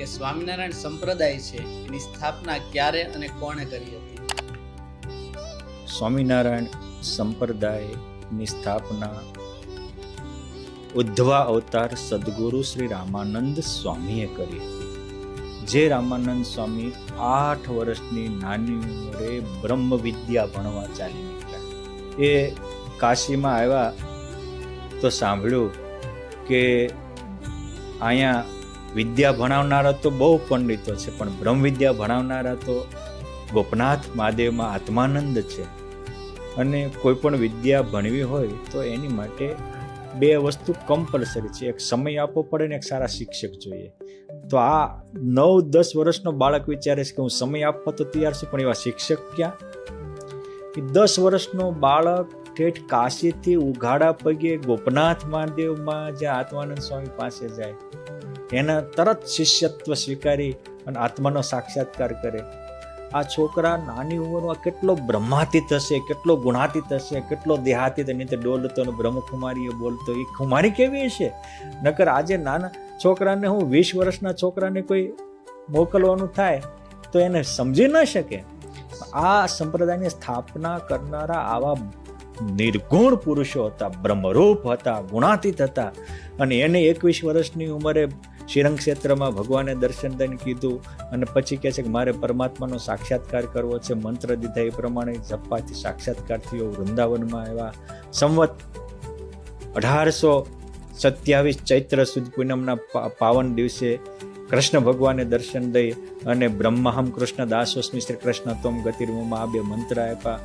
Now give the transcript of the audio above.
કે સ્વામિનારાયણ સંપ્રદાય છે, એની સ્થાપના ક્યારે અને કોણે કરી હતી? સ્વામિનારાયણ સંપ્રદાયની સ્થાપના ઉદ્ધવા અવતાર સદગુરુ શ્રી રામાનંદ સ્વામીએ કરી જે રામાનંદ સ્વામી આઠ વર્ષની નાની ઉંમરે બ્રહ્મ વિદ્યા ભણવા ચાલી નીકળ્યા. એ કાશીમાં આવ્યા તો સાંભળ્યું કે અહીંયા વિદ્યા ભણાવનારા તો બહુ પંડિતો છે, પણ બ્રહ્મ વિદ્યા ભણાવનારા તો ગોપનાથ મહાદેવમાં આત્માનંદ છે. અને કોઈ પણ વિદ્યા ભણવી હોય તો એની માટે બે વસ્તુ કમ્પલસરી છે, એક સમય આપવો પડે ને એક સારા શિક્ષક જોઈએ. તો આ નવ દસ વર્ષનો બાળક વિચારે છે કે હું સમય આપવા તો તૈયાર છું, પણ એવા શિક્ષક ક્યાં? દસ વર્ષનો બાળક ઠેઠ કાશીથી ઉઘાડા પગે ગોપનાથ મહાદેવમાં જ્યાં આત્માનંદ સ્વામી પાસે જાય એના તરત શિષ્યત્વ સ્વીકારી અને આત્માનો સાક્ષાત્કાર કરે. આ છોકરા નાની ઉંમરમાં કેટલો બ્રહ્માતીત હશે, કેટલો ગુણાતીત હશે, કેટલો દેહાતીત. એની તે ડોલતો અને બ્રહ્મકુમારીએ બોલતો એ કુમારી કેવી હશે? નકર આજે નાના છોકરાને હું વીસ વર્ષના છોકરાને કોઈ મોકલવાનું થાય, તો એને સમજી ન શકે. આ સંપ્રદાયની સ્થાપના કરનારા આવા નિર્ગુણ પુરુષો હતા, બ્રહ્મરૂપ હતા, ગુણાતીત હતા. અને એને એકવીસ વર્ષની ઉંમરે શ્રીરંગ ક્ષેત્રમાં ભગવાને દર્શન દઈને કીધું અને પછી કહે છે કે મારે પરમાત્માનો સાક્ષાત્કાર કરવો છે. મંત્ર દીધા એ પ્રમાણે જપવાથી સાક્ષાત્કાર થયો. વૃંદાવનમાં આવ્યા. સંવત અઢારસો સત્યાવીસ ચૈત્ર સુદ પૂનમના પાવન દિવસે કૃષ્ણ ભગવાને દર્શન દઈ અને બ્રહ્માહમ કૃષ્ણ દાસોસ્મી શ્રી કૃષ્ણ તોમ ગતિર્મમાં આ બે મંત્ર આપ્યા.